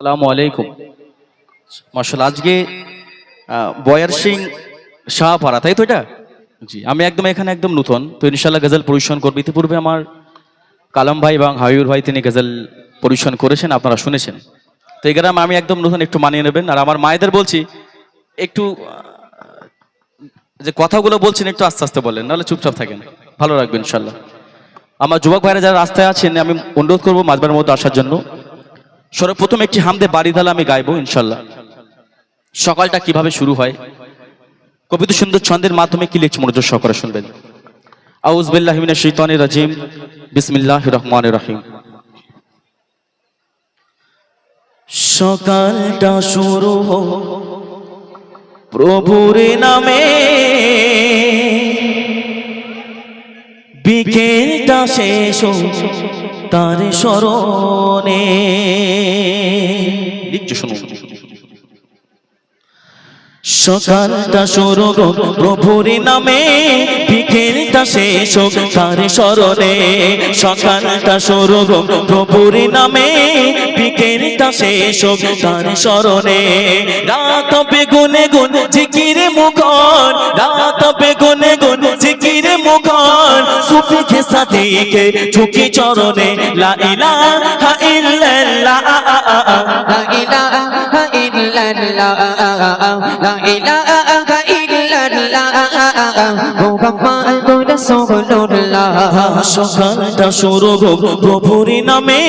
আসসালামু আলাইকুম। মার্শাল আজকে বয়ার সিং শাহপাড়া, তাই তো এটা? জি, আমি একদম এখানে একদম নতুন, তো ইনশাল্লাহ গজল পরিবেশন করব। ইতিপূর্বে আমার কালাম ভাই এবং হাবিবুর ভাই, তিনি গজল পরিবেশন করেছেন, আপনারা শুনেছেন। তো এই গ্রাম আমি একদম নতুন, একটু মানিয়ে নেবেন। আর আমার মায়েদের বলছি, একটু যে কথাগুলো বলছেন, একটু আস্তে আস্তে বলেন, নাহলে চুপচাপ থাকেন। ভালো রাখবেন ইনশাল্লাহ আমার যুবক ভাইরা যারা রাস্তায় আছেন, আমি অনুরোধ করব মাঝবার মধ্যে আসার জন্য। সর্বপ্রথম একটি হামদে বাড়ি ধালা আমি গাইবো ইনশাল্লাহ সকালটা কীভাবে শুরু হয়? কবিতা সুন্দর ছন্দের মাধ্যমে কি লিখছি মনোযোগ সহকারে শুনবেন? আউজবিল্লাহ মিনাশ শাইতানির রাজিম। বিসমিল্লাহির রহমানির রহিম। সকালটা শুরু প্রভুর নামে। বিকেলটা শেষ তার স্মরণে। সকালটা শুরু প্রভুর নামে, বিকেলটা শেষ হোক তার স্মরণে। সকালটা শুরু প্রভুর নামে, বিকেলটা শেষ হোক তার স্মরণে। রাত বেগুনে গুন, জিকিরে মুখর। রাত বেগুনে গুন রে মোগান সুফি কে সাথে ঝুঁকি চরণে, লা ইলাহা ইল্লাল্লাহ। লা ইলাহা ইল্লাল্লাহ, লা ইলাহা ইল্লাল্লাহ। মুহাম্মাদুর রাসূল আল্লাহ সকালটা শুরু হোক নামে,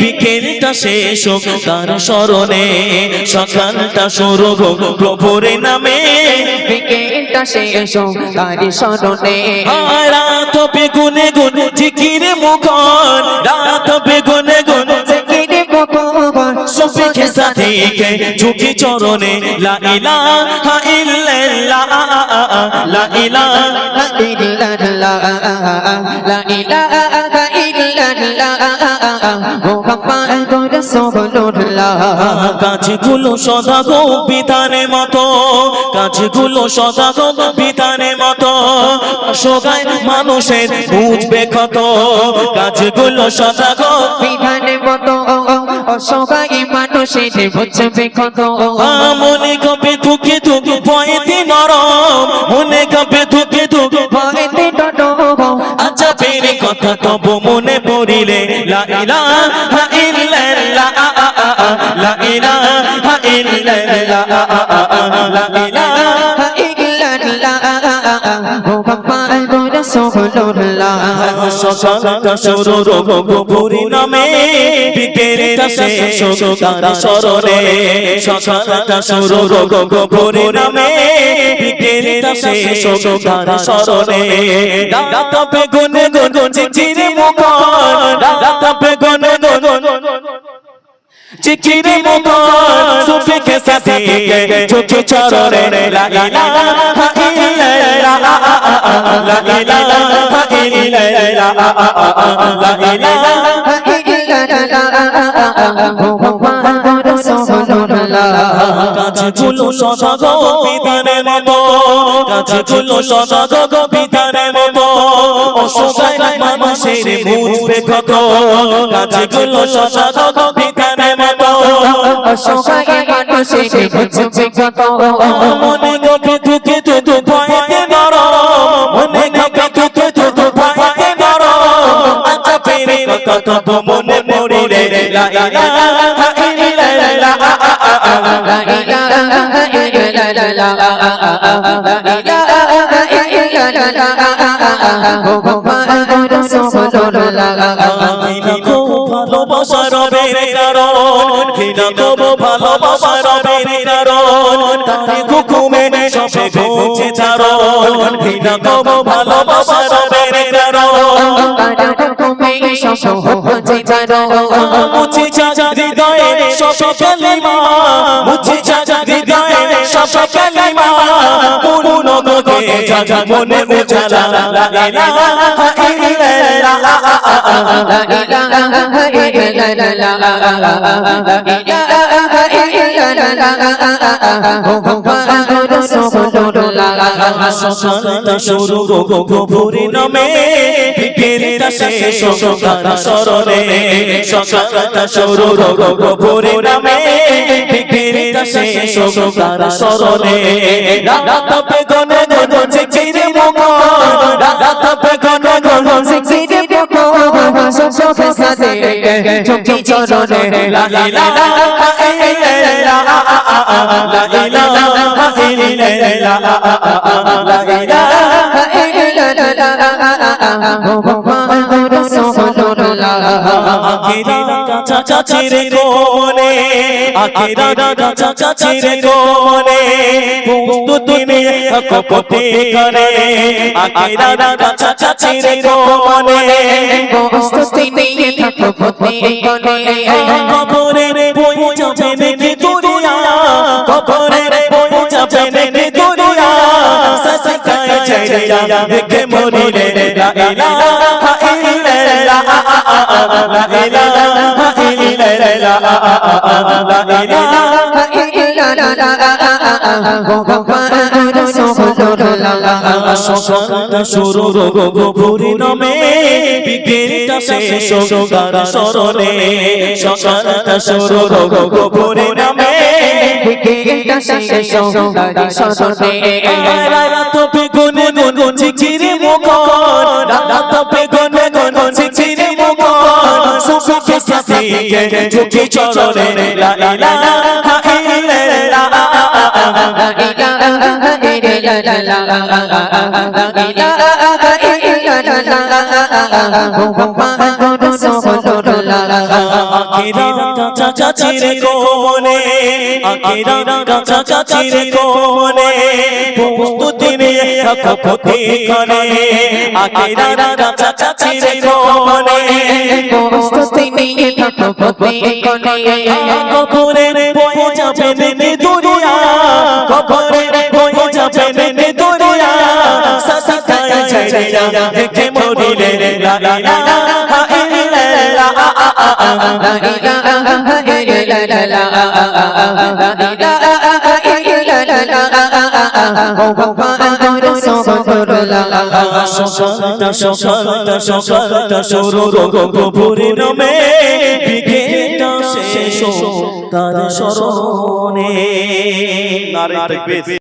বিকেলটা শেষ হোক, তার স্মরণে। সকালটা শুরু হোক নামে, বিকেলটা শেষ হোক, তার স্মরণে। রাত বেগুনে গুন ঝুঁকি চরণে লাগিলা ইলাহা লা لا إله إلا الله محمد رسول الله কাজগুলো সদা গো বিধানের মতো কাজগুলো সদা গো বিধানের মতো সগায় মানুষের বুঝবে কত কাজগুলো সদা গো বিধানে মতো অসহায় মানুষের বুঝবে কত মনে কবে থুকে থুকে ভয়েতে নরম মনে কবে কথা তব মনে পড়িলে, লা ইলাহা ইল্লাল্লাহ লা ইলাহা ইল্লাল্লাহ, লা ইলাহা পুরি নামে বিকেলটা শেষ বিকেলটা শেষ তার স্মরণে রাত বেগুনে গুন চিচিরে মুখর রাত বেগুনে গুন চিচিরে মুখর সুফি কে সাথে চোখে চরণে লা ইলাহা ইল্লাল্লাহ লা ইলাহা ইল্লাল্লাহ লা ইলাহা মোহাম্মদ রাসূলুল্লাহ কাজগুলো সদগ বিধানের মতো কাজগুলো সদগ বিধানের মতো। অসহায় মানুষের বুঝবে কত কাজগুলো সদগ বিধানের মতো। অসহায় মানুষের বুঝবে কত মনে গপে তুকে তুতু ভয়েতে নরম। মনে গপে তুকে তুতু ভয়েতে নরম। আচ্ছা পেরে কত মনে ভালোবাসার কারণ ঘৃণা তবু ভালোবাসার কারণ তার হুকুমে সবে পৌঁছে চারণ ঘৃণা তবু ভালোবাসার তো ভালোবাসা রবের কারণ মুছে যা হৃদয়ে সব কালিমা মুছে যা হৃদয়ে সব কালিমা পূর্ণ গগে জাগা মনে উজালা লা ইলাহা ইল্লাল্লাহ সকালটা শুরু গো প্রভুর নামে বিকেলটা শেষ তার স্মরণে সকালটা শুরু সুখ সাথে চোখে চরণে লা ইলাহা ইল্লাল্লাহ লা ইলাহা ইল্লাল্লাহ লা ইলাহা আখেরা কাছা কাছে রে কোমনে আখেরা কাছা কাছে রে কোমনে প্রস্তুতি নিয়ে কপতে করে আখেরা কাছা কাছে রে কোমনে কবরে বই যাবে নাকি দুনিয়া কবরে বই যাবে নাকি দুনিয়া সসকায় ছেড়ে দেখে মরিলে লা ইলাহা সকালটা শুরু শেষ শুরু গোপুরি নামে রাত বেগুনে গুন চিচিরে মুখর সাথে ঝুঁকি চরণে লা ইলাহা ইল্লাল্লাহ আকিরা কাছা কাছি রে কোমনে আকিরা কাছা কাছি রে কোমনে প্রস্তুতি নিয়ে কপতে করে আকিরা কাছা কাছি রে কোমনে কবরে বই যাবে নে দুনিয়া। কবরে বই যাবে দুনিয়া দেখে মরিলে লা। নামে শেষ তার স্মরণে নারে তাকবীর